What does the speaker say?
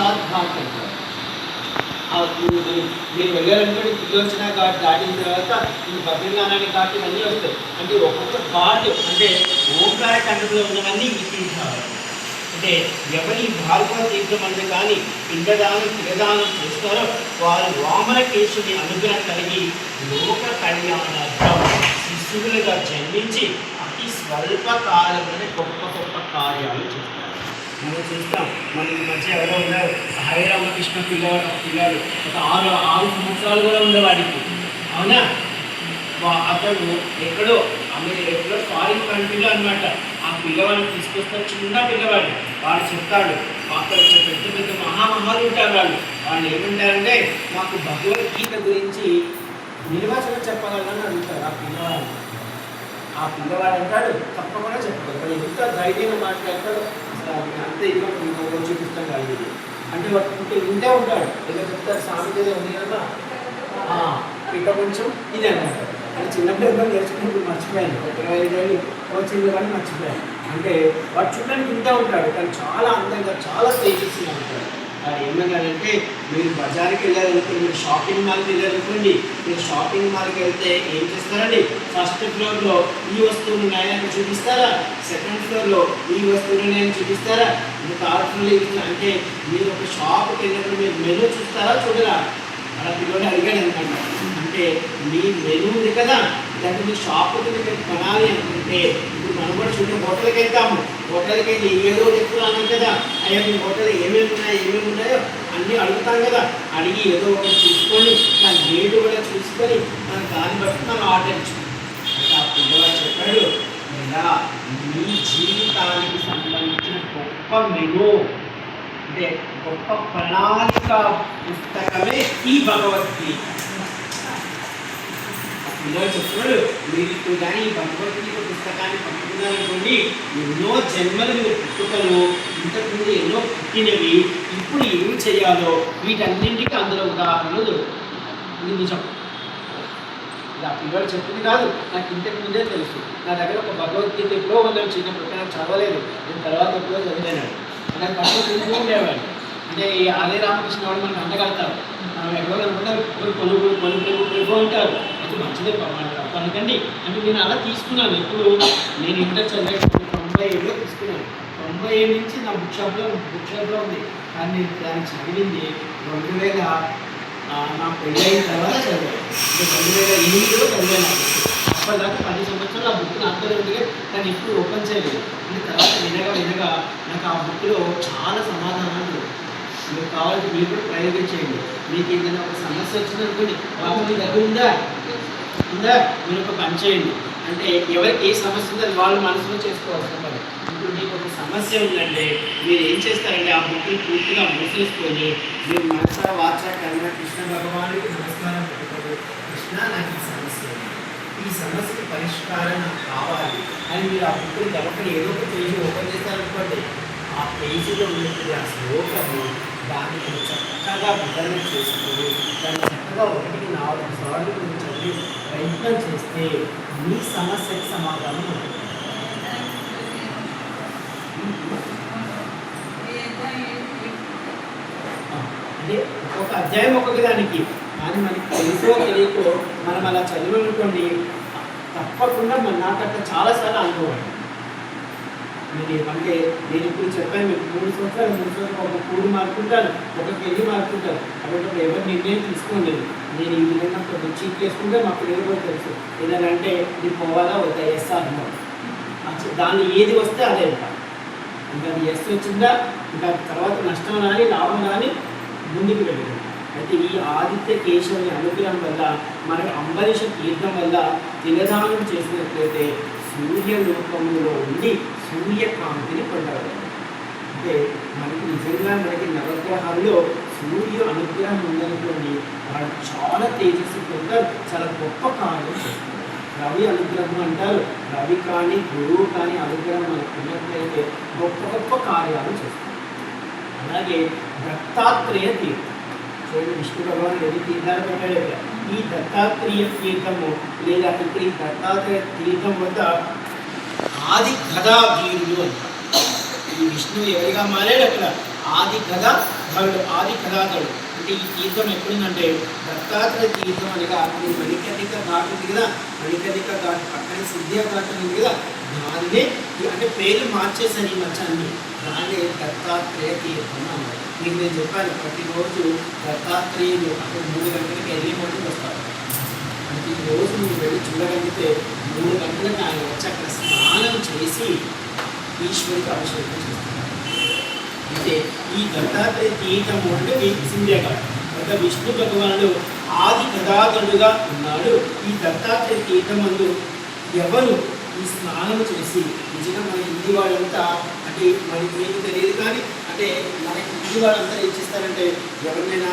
నిషాద్ఘాట్ అంటారు మీరు మీరు త్రిలోచన ఘాట్ దాటిన తర్వాత ఈ బద్రీనారాయణ ఘాట్ ఇవన్నీ వస్తాయి. అంటే ఒక్కొక్క ఘాట్ అంటే ఓంకార ఖండంలో ఉన్నవన్నీ గుర్తించాలి అంటే ఎవరి భార్గవ తీర్థం అంటే కానీ పిండదానం తిరదానం చేస్తారో వారు వామనకేశుని అనుగ్రహం కలిగి లోక కళ్యాణార్థం శిశువులుగా జన్మించి అతి స్వల్ప కాలంలోనే గొప్ప గొప్ప కార్యాలు చేస్తారు. మనం చూస్తాం. మన ఈ మధ్య ఎవరో ఉన్నారు. హరే రామకృష్ణ పిల్లవాడు పిల్లాడు ఒక ఆరు ఆరు సంవత్సరాలు కూడా ఉండేవాడికి అవునా? అతను అతడు ఎక్కడో ఆమె ఎక్కడో ఫారిన్ కంట్రీలో అనమాట ఆ పిల్లవాడిని తీసుకొస్తారు చిన్న పిల్లవాడు. వాడు చెప్తాడు అక్కడ వచ్చే పెద్ద పెద్ద మహామహాలు ఉంటారు వాళ్ళు. వాళ్ళు ఏమంటారంటే మాకు భగవద్గీత గురించి నిర్వచనం చెప్పగలరని అడుగుతారు ఆ పిల్లవాడు. ఆ పిల్లవాడు అంటాడు తప్పకుండా చెప్పగలరు ఎంత ధైర్యంగా మాట్లాడతాడు కాదు అంతే ఇక్కడ మీకు ఒకటి చూపిస్తాం కాదు ఇది. అంటే వాడు ఉంటే వింటే ఉంటాడు. ఏదో చెప్తారు సామెత ఏదో ఉంది కదా. ఇక్కడ కొంచెం ఇది అన్నమాట. అది చిన్నప్పుడు ఎవరు నేర్చుకున్నప్పుడు మర్చిపోయాను. ఇరవై ఐదు ఏళ్ళు వచ్చింది కానీ మర్చిపోయాను. అంటే వాడు చూడడానికి ఇంత ఉంటాడు. కానీ చాలా అందంగా చాలా తేజస్సుగా ఉంటాడు. అది ఏమన్నారంటే మీరు బజార్కి వెళ్ళారనుకోండి మీరు షాపింగ్ మాల్కి వెళ్ళారనుకోండి మీరు షాపింగ్ మాల్కి వెళ్తే ఏం చేస్తారండి? ఫస్ట్ ఫ్లోర్లో ఈ వస్తువులు ఉన్నాయని చూపిస్తారా? సెకండ్ ఫ్లోర్లో ఈ వస్తువులు ఉన్నాయని చూపిస్తారా? ఇంకా థర్డ్ ఫ్లోర్లో అంటే మీరు ఒక షాప్కి వెళ్ళినప్పుడు మీరు మెనూ చూస్తారా చూడరా? అలా పిల్లలు అడిగాడు అనుకోండి అంటే మీ మెనూ ఉంది కదా లేకపోతే మీ షాప్ మీరు కొనాలి అనుకుంటే ఇప్పుడు మనం కూడా చూడండి హోటల్కి వెళ్తాము. హోటల్కి వెళ్ళి ఏదో చెప్తున్నాను కదా అయ్యా మీ హోటల్ ఏమేమి ఉన్నాయో ఏమేమి ఉన్నాయో అన్నీ అడుగుతాం కదా. అడిగి ఏదో ఒకటి చూసుకొని దాని రేటు కూడా చూసుకొని మనం దాన్ని బట్టి మనం ఆర్డర్ ఇచ్చుకుంటాం. ఆ పిల్లవాడు చెప్పాడు ఇలా మీ జీవితానికి సంబంధించిన గొప్ప మెనూ అంటే గొప్ప ప్రణాళిక పుస్తకమే ఈ భగవద్గీత. ఆ చెప్తున్నాడు మీరు ఇప్పుడు కానీ ఈ భగవద్గీత పుస్తకాన్ని పట్టుకున్నారనుకోండి ఎన్నో జన్మలు మీరు పుట్టుకలు ఇంతకుముందు ఎన్నో పుట్టినవి ఇప్పుడు ఏం చేయాలో వీటన్నింటికి అందులో ఉదాహరణలు దొరుకుతాయి. ఇది నిజం. ఇది ఆ పిల్లలు చెప్పింది కాదు నాకు ఇంతకు ముందే తెలుసు. నా దగ్గర ఒక భగవద్గీత ఎప్పుడో ఉందని చిన్నప్పుడు నాకు చదవలేదు. నేను తర్వాత ఎప్పుడో చదివాను. నాకు పట్టుకుంటూ ఉండేవాడు అంటే ఈ ఆలయ రామకృష్ణ వాళ్ళు మనకు అండగడతారు మనం ఎక్కడో అనుకుంటారు కొలు కొలుగు కొలుగు అంటారు మంచిదే పాపం అనుకండి అంటే నేను అలా తీసుకున్నాను. ఎప్పుడు నేను ఇంటర్ చదివేటప్పుడు తొంభై ఏడులో తీసుకున్నాను. తొంభై ఏడు నుంచి నా బుక్ షాప్లో బుక్ షాప్లో ఉంది. కానీ నేను దాన్ని చదివింది రెండు వేల నా నా పెళ్ళైన తర్వాత చదివాను. రెండు వేల ఎనిమిదిలో చదివాను అప్పటిదాకా పది సంవత్సరాలు ఆ బుక్ నా ఉంది కానీ ఇప్పుడు ఓపెన్ చేయలేదు. అంటే తర్వాత వినగా వినగా నాకు ఆ బుక్లో చాలా సమాధానాలు దొరికాయి. మీకు కావాలంటే మీరు కూడా ప్రయోగం చేయండి. మీకు ఏదైనా ఒక సమస్య వచ్చిందనుకోండి బాబు మీ దగ్గర ఉందా? ఉందా మీరు ఒక పని చేయండి. అంటే ఎవరికి ఏ సమస్య ఉందో వాళ్ళు మనసులో చేసుకోవాల్సిన పని. ఇప్పుడు మీకు ఒక సమస్య ఉందంటే మీరు ఏం చేస్తారంటే ఆ బుక్ని పూర్తిగా మూసేసుకొని మీరు మనస వాచ కర్మ కృష్ణ భగవానుడికి నమస్కారం పెట్టుకోండి. కృష్ణ నాకు ఈ సమస్య ఈ సమస్యకి పరిష్కారం నాకు కావాలి అని మీరు ఆ బుక్ని గమకని ఏదో ఒక పేజీ ఓపెన్ చేస్తారనుకోండి ఆ పేజీలో ఉన్నటువంటి ఆ శ్లోకము దాన్ని చక్కగా వివరణ చేసుకుని దాన్ని చక్కగా ఒకటికి నాలుగు సార్లు మీరు చదివి ప్రయత్నం చేస్తే మీ సమస్యకి సమాధానం ఉంటుంది. అంటే ఒక అధ్యాయం ఒక్కొక్క దానికి కానీ మనకి తెలుసో తెలియకో మనం అలా చదివనుకోండి తప్పకుండా మన నాకంటే చాలాసార్లు అనుకోవాలి మీరు అంటే నేను ఇప్పుడు చెప్పాను మీకు మూడు సంవత్సరాలు మూడు సంవత్సరాలు ఒక కూడు మార్కుంటాను ఒక పెళ్ళి మార్కుంటాను అప్పుడు ఎవరు నిర్ణయం తీసుకోలేదు. నేను ఈ విధంగా కొంచెం చీప్ చేసుకుంటే మా పిల్లలు కూడా తెలుసు. ఏదంటే ఇది పోవాలా వద్దా ఎస్ అనుభవం దాన్ని ఏది వస్తే అదే ఇంకా ఇంకా అది ఎస్ వచ్చిందా ఇంకా తర్వాత నష్టం రాని లాభం రాని ముందుకు వెళ్ళదు. అయితే ఈ ఆదిత్య కేశవుని అనుగ్రహం వల్ల మనకి అంబరీష తీర్థం వల్ల తిలదానం చేసినట్లయితే సూర్య రూపంలో ఉండి సూర్యకాంతిని పొందగలం అంటే మనకి నిజంగా మనకి నవగ్రహాల్లో సూర్య అనుగ్రహం ఉందనుకోండి వాళ్ళు చాలా తేజస్సు పొందారు చాలా గొప్ప కార్యం చేస్తారు రవి అనుగ్రహం అంటారు. రవి కానీ గురువు కానీ అనుగ్రహం మనకు ఉన్నట్లయితే గొప్ప గొప్ప కార్యాలు చేస్తారు అలాగే దత్తాత్రేయ తీర్థం. చూడండి విష్ణు భగవాన్ ఎన్ని తీర్థాలు పెట్టాడు ఈ దత్తాత్రేయ తీర్థము లేదా ఇక్కడ ఈ దత్తాత్రేయ తీర్థం వద్ద ఆది గదాధీరుడు అంటారు ఈ విష్ణువు ఎవరిగా మారాడు అక్కడ? ఆది కథ ధరుడు ఆది కథాధరుడు అంటే ఈ తీర్థం ఎప్పుడుందంటే దత్తాత్రేయ తీర్థం అనగా ఈ మణికర్ణిక ఘాట్ ఉంది కదా? మణికర్ణిక ఘాట్ పక్కనే సిద్ధియా ఘాట్ ఉంది కదా? దానినే అంటే పేరు మార్చేసారు ఈ మధ్య అన్ని దత్తాత్రేయ తీర్థం అన్నారు. మీకు నేను చెప్పాను ప్రతిరోజు దత్తాత్రేయులు అక్కడ మూడు గంటలకి ఎర్లీ మార్నింగ్ వస్తారు. ప్రతిరోజు మీరు వెళ్ళి చూడగలిగితే మూడు గంటలకు ఆయన వచ్చి అక్కడ స్నానం చేసి ఈశ్వరికి అభిషేకం చేస్తారు. అయితే ఈ దత్తాత్రేయ తీర్థము అంటే ఈ సింధ్యగా ఒక విష్ణు భగవానుడు ఆది గదాధరుడుగా ఉన్నాడు. ఈ దత్తాత్రేయ తీర్థమందు ఎవరు ఈ స్నానం చేసి నిజంగా మన ఇంటి వాళ్ళంతా అంటే మనకి మీకు తెలియదు కానీ అంటే మనకి ఇంటి వాళ్ళంతా ఏం చేస్తారంటే ఎవరినైనా